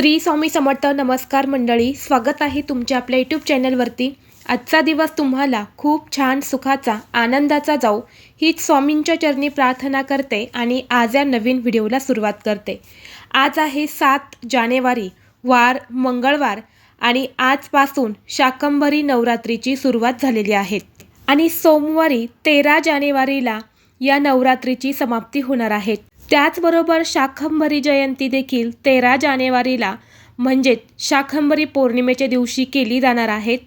श्री स्वामी समर्थ नमस्कार मंडळी स्वागत आहे तुमच्या आपल्या यूट्यूब चॅनलवरती. आजचा दिवस तुम्हाला खूप छान सुखाचा आनंदाचा जाऊ हीच स्वामींच्या चरणी प्रार्थना करते आणि आज या नवीन व्हिडिओला सुरुवात करते. आज आहे सात जानेवारी वार मंगळवार आणि आजपासून शाकंभरी नवरात्रीची सुरुवात झालेली आहे. आणि सोमवारी तेरा जानेवारीला या नवरात्रीची समाप्ती होणार आहेत त्याचबरोबर शाकंभरी जयंती देखील तेरा जानेवारीला म्हणजेच शाकंभरी पौर्णिमेच्या दिवशी केली जाणार आहेत.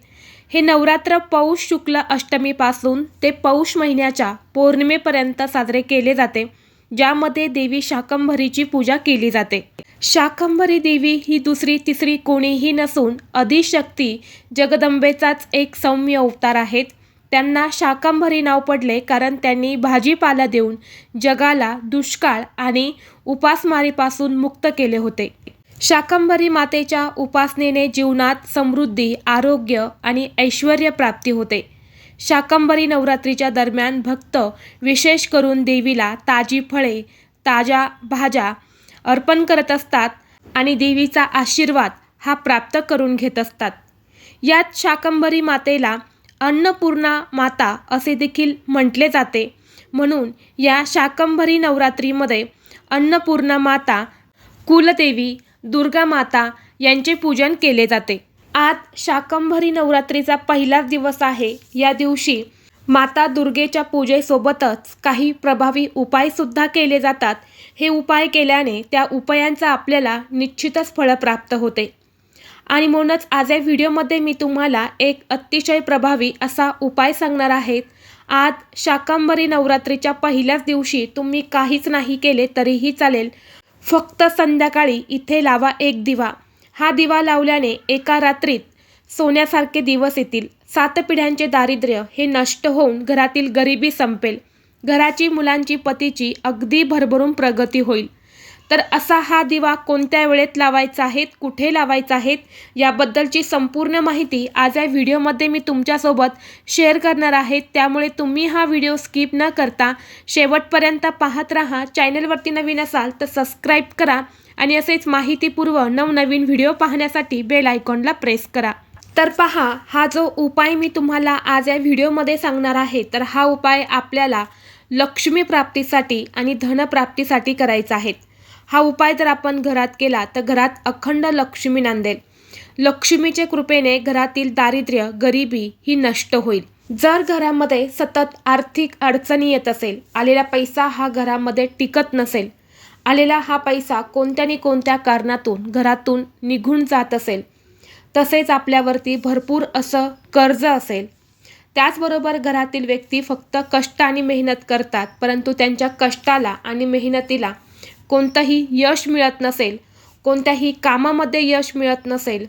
हे नवरात्र पौष शुक्ल अष्टमीपासून ते पौष महिन्याच्या पौर्णिमेपर्यंत साजरे केले जाते ज्यामध्ये देवी शाकंभरीची पूजा केली जाते. शाकंभरी देवी ही दुसरी तिसरी कोणीही नसून अधिशक्ती जगदंबेचाच एक सौम्य अवतार आहेत. त्यांना शाकंभरी नाव पडले कारण त्यांनी भाजीपाला देऊन जगाला दुष्काळ आणि उपासमारीपासून मुक्त केले होते. शाकंभरी मातेच्या उपासनेने जीवनात समृद्धी आरोग्य आणि ऐश्वर प्राप्ती होते. शाकंभरी नवरात्रीच्या दरम्यान भक्त विशेष करून देवीला ताजी फळे ताज्या भाज्या अर्पण करत असतात आणि देवीचा आशीर्वाद हा प्राप्त करून घेत असतात. यात शाकंभरी मातेला अन्नपूर्णा माता असे देखील म्हटले जाते. म्हणून या शाकंभरी नवरात्रीमध्ये अन्नपूर्णा माता कुलदेवी दुर्गा माता यांचे पूजन केले जाते. आज शाकंभरी नवरात्रीचा पहिलाच दिवस आहे. या दिवशी माता दुर्गेच्या पूजेसोबतच काही प्रभावी उपायसुद्धा केले जातात. हे उपाय केल्याने त्या उपायांचा आपल्याला निश्चितच फळ प्राप्त होते. आणि म्हणूनच आज या व्हिडिओमध्ये मी तुम्हाला एक अतिशय प्रभावी असा उपाय सांगणार आहेत आज शाकंभरी नवरात्रीच्या पहिल्याच दिवशी तुम्ही काहीच नाही केले तरीही चालेल. फक्त संध्याकाळी इथे लावा एक दिवा. हा दिवा लावल्याने एका रात्रीत सोन्यासारखे दिवस येतील. सात पिढ्यांचे दारिद्र्य हे नष्ट होऊन घरातील गरिबी संपेल. घराची मुलांची पतीची अगदी भरभरून प्रगती होईल. तर असा हा दिवा कोणत्या वेळेत लावायचा आहेत कुठे लावायचा आहेत याबद्दलची संपूर्ण माहिती आज या व्हिडिओमध्ये मी तुमच्यासोबत शेअर करणार आहे. त्यामुळे तुम्ही हा व्हिडिओ स्किप न करता शेवटपर्यंत पाहत राहा. चॅनलवरती नवीन असाल तर सबस्क्राईब करा आणि असेच माहितीपूर्व नवनवीन व्हिडिओ पाहण्यासाठी बेल आयकॉनला प्रेस करा. तर पहा हा जो उपाय मी तुम्हाला आज या व्हिडिओमध्ये सांगणार आहे तर हा उपाय आपल्याला लक्ष्मी प्राप्तीसाठी आणि धनप्राप्तीसाठी करायचा आहे. हा उपाय जर आपण घरात केला तर घरात अखंड लक्ष्मी नांदेल. लक्ष्मीच्या कृपेने घरातील दारिद्र्य गरिबी ही नष्ट होईल. जर घरामध्ये सतत आर्थिक अडचणी येत असेल आलेला पैसा हा घरामध्ये टिकत नसेल आलेला हा पैसा कोणत्या नि कोणत्या कारणातून घरातून निघून जात असेल तसेच आपल्यावरती भरपूर असं कर्ज असेल त्याचबरोबर घरातील व्यक्ती फक्त कष्ट आणि मेहनत करतात परंतु त्यांच्या कष्टाला आणि मेहनतीला कोणतंही यश मिळत नसेल कोणत्याही कामामध्ये यश मिळत नसेल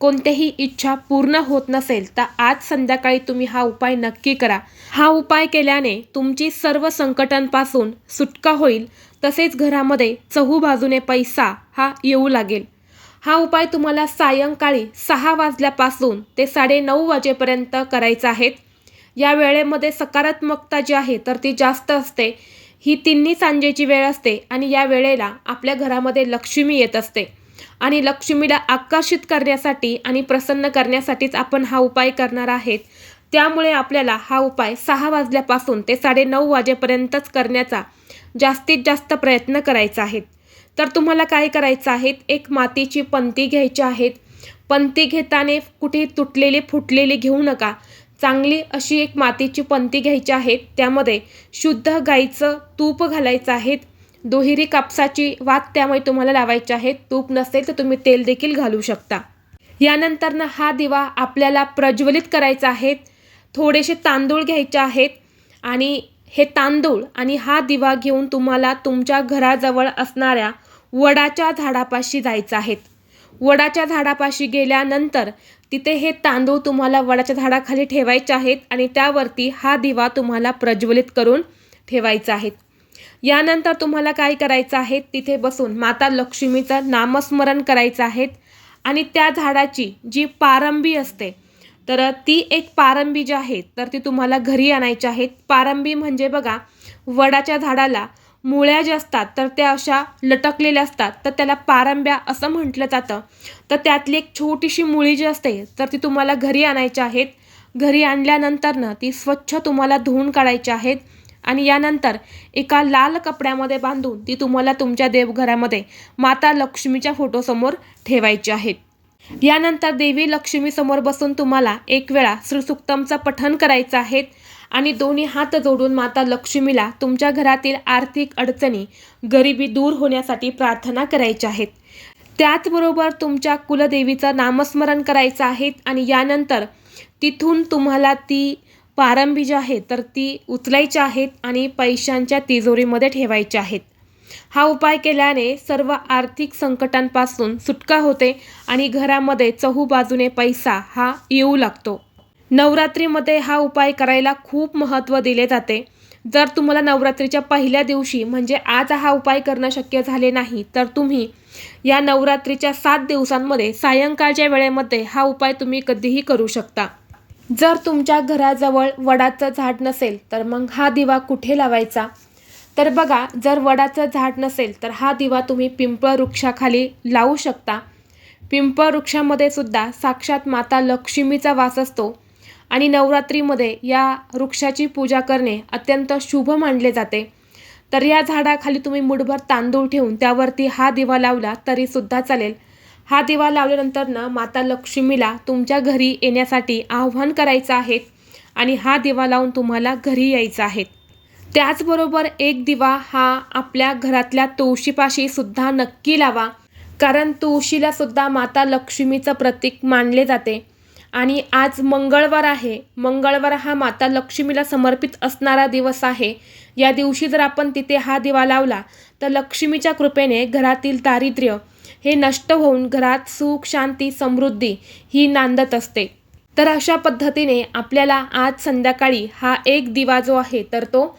कोणत्याही इच्छा पूर्ण होत नसेल तर आज संध्याकाळी तुम्ही हा उपाय नक्की करा. हा उपाय केल्याने तुमची सर्व संकटांपासून सुटका होईल तसेच घरामध्ये चहू बाजूने पैसा हा येऊ लागेल. हा उपाय तुम्हाला सायंकाळी सहा वाजल्यापासून ते साडेनऊ वाजेपर्यंत करायचा आहे. या वेळेमध्ये सकारात्मकता जी आहे तर ती जास्त असते. ही तिन्ही सांजेची वेळ असते आणि या वेळेला आपल्या घरामध्ये लक्ष्मी येत असते. आणि लक्ष्मीला आकर्षित करण्यासाठी आणि प्रसन्न करण्यासाठीच आपण हा उपाय करणार आहेत. त्यामुळे आपल्याला हा उपाय सहा वाजल्यापासून ते साडेनऊ वाजेपर्यंतच करण्याचा जास्तीत जास्त प्रयत्न करायचा आहे. तर तुम्हाला काय करायचं आहे? एक मातीची पंती घ्यायची आहेत पंती घेताना कुठे तुटलेली फुटलेली घेऊ नका. चांगली अशी एक मातीची पंती घ्यायची आहे. त्यामध्ये शुद्ध गाईचं तूप घालायचं आहे. दुहेरी कापसाची वात त्यामुळे तुम्हाला लावायची आहे. तूप नसेल तर तुम्ही तेल देखील घालू शकता. यानंतरनं हा दिवा आपल्याला प्रज्वलित करायचा आहे. थोडेसे तांदूळ घ्यायचे आहेत. आणि हे तांदूळ आणि हा दिवा घेऊन तुम्हाला तुमच्या घराजवळ असणाऱ्या वडाच्या झाडापाशी जायचं आहेत वडाच्या झाडापाशी गेल्यानंतर तिथे हे तांदूळ तुम्हाला वडाच्या झाडाखाली ठेवायचे आहेत आणि त्यावरती हा दिवा तुम्हाला प्रज्वलित करून ठेवायचा आहे. यानंतर तुम्हाला काय करायचं आहे? तिथे बसून माता लक्ष्मीचं नामस्मरण करायचं आहे आणि त्या झाडाची जी पारंबी असते तर ती एक पारंबी जी आहे तर ती तुम्हाला घरी आणायची आहे. पारंबी म्हणजे बघा वडाच्या झाडाला मुळ्या ज्या असतात तर त्या अशा लटकलेल्या असतात. तर त्याला पारंब्या असं म्हटलं जातं. तर त्यातली एक छोटीशी मुळी जी असते तर ती तुम्हाला घरी आणायच्या आहेत. घरी आणल्यानंतरनं ती स्वच्छ तुम्हाला धुवून काढायची आहेत. आणि यानंतर एका लाल कपड्यामध्ये बांधून ती तुम्हाला तुमच्या देवघरामध्ये माता लक्ष्मीच्या फोटोसमोर ठेवायची आहेत. यानंतर देवी लक्ष्मीसमोर बसून तुम्हाला एक वेळा श्रीसुक्तमचा पठण करायचं आहे आणि दोन्ही हात जोडून माता लक्ष्मीला तुमच्या घरातील आर्थिक अडचणी गरिबी दूर होण्यासाठी प्रार्थना करायच्या आहेत. त्याचबरोबर तुमच्या कुलदेवीचं नामस्मरण करायचं आहे आणि यानंतर तिथून तुम्हाला ती पारंबी जी आहे तर ती उचलायची आहेत आणि पैशांच्या तिजोरीमध्ये ठेवायच्या आहेत. हा उपाय केल्याने सर्व आर्थिक संकटांपासून सुटका होते आणि घरामध्ये चहूबाजूने पैसा हा येऊ लागतो. नवरात्रीमध्ये हा उपाय करायला खूप महत्त्व दिले जाते. जर तुम्हाला नवरात्रीच्या पहिल्या दिवशी म्हणजे आज हा उपाय करणं शक्य झाले नाही तर तुम्ही या नवरात्रीच्या सात दिवसांमध्ये सायंकाळच्या वेळेमध्ये हा उपाय तुम्ही कधीही करू शकता. जर तुमच्या घराजवळ वडाचं झाड नसेल तर मग हा दिवा कुठे लावायचा? तर बघा जर वडाचं झाड नसेल तर हा दिवा तुम्ही पिंपळ वृक्षाखाली लावू शकता. पिंपळ वृक्षामध्ये सुद्धा साक्षात माता लक्ष्मीचा वास असतो आणि नवरात्रीमध्ये या वृक्षाची पूजा करणे अत्यंत शुभ मानले जाते. तर या झाडाखाली तुम्ही मुठभर तांदूळ ठेवून त्यावरती हा दिवा लावला तरीसुद्धा चालेल. हा दिवा लावल्यानंतर ना माता लक्ष्मीला तुमच्या घरी येण्यासाठी आव्हान करायचं आहे आणि हा दिवा लावून तुम्हाला घरी यायचं आहे. त्याचबरोबर एक दिवा हा आपल्या घरातल्या तुळशीपाशी सुद्धा नक्की लावा. कारण तुळशीला सुद्धा माता लक्ष्मीचं प्रतीक मानले जाते. आणि आज मंगळवार आहे. मंगळवार हा माता लक्ष्मीला समर्पित असणारा दिवस आहे. या दिवशी जर आपण तिथे हा दिवा लावला तर लक्ष्मीच्या कृपेने घरातील दारिद्र्य हे नष्ट होऊन घरात सुख शांती समृद्धी ही नांदत असते. तर अशा पद्धतीने आपल्याला आज संध्याकाळी हा एक दिवा जो आहे तर तो